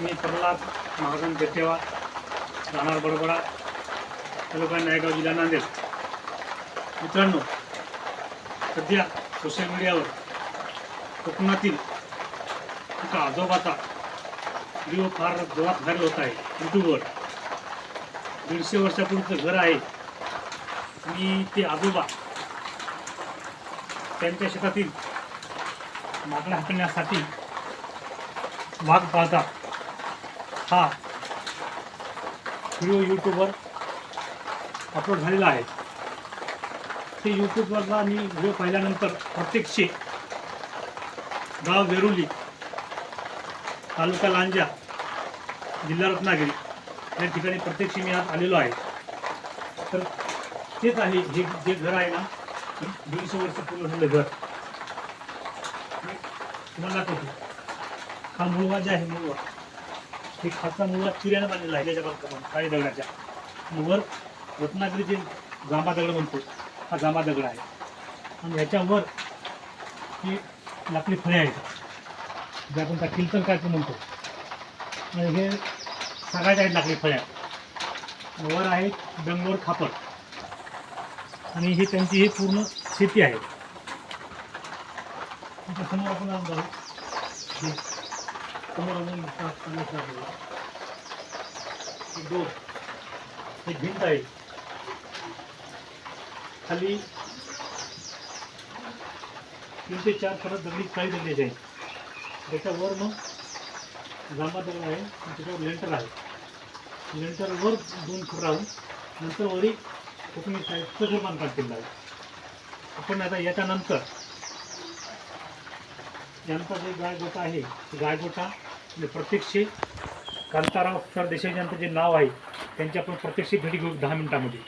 मी प्रल्हाद महाजन पेटेवा राहणार बडबडा तालुका नायगाव जिल्हा नांदेड. मित्रांनो सध्या सोशल मीडियावर कोकणातील एका आजोबाचा व्हिडिओ फार जोरात व्हायरल होत आहे. यूट्यूबवर दीडशे वर्षापूर्वीचं घर आहे. आणि ते आजोबा त्यांच्या शेतातील मागण्या हाकण्यासाठी भाग पाहतात हा. व्हिडिओ यूट्यूबवर अपलोड झालेला आहे. ते यूट्यूबवरला मी व्हिडिओ पाहिल्यानंतर प्रत्यक्षी गाव वेरुली तालुका लांजा जिल्हा रत्नागिरी या ठिकाणी प्रत्यक्षी मी आज आलेलो आहे. तर तेच आहे हे जे घर आहे ना दीडशे वर्ष पूर्ण झालं घर. तुम्हाला दाखवतो. हा मुळवा जे आहे मुळवा. हे खासा मुळात चिऱ्यानं बांधलेला आहे त्याच्या बाजूला काळी दगडाच्या. वर रत्नागिरी जे जांबा दगड म्हणतो हा जांबा दगड आहे. आणि ह्याच्यावर ही लाकडी फळे आहेत. जे आपण त्या किल्तन काय म्हणतो. आणि हे सगळ्याच्या आहेत लाकडी फळ्या. वर आहेत डंगोर खापर. आणि ही त्यांची ही पूर्ण शेती आहे. त्याच्यासमोर आपण आज जाऊ दोन हे भिंत आहे खाली तीन ते चार परत दगडी काही दगडीचे आहे त्याच्यावर मग जांबा दगड आहे आणि त्याच्यावर लेंटर आहे लेंटरवर दोन फूट राहून नंतर वरी कोकणी साईडचं घर बांधकाम केलं आहे. आपण आता याच्यानंतर यांचा जे गायगोटा आहे ते गायगोटा म्हणजे प्रत्यक्षी कांताराव सर देसाई यांचं जे नाव आहे त्यांची आपण प्रत्यक्ष भेटी घेऊ दहा मिनिटामध्ये.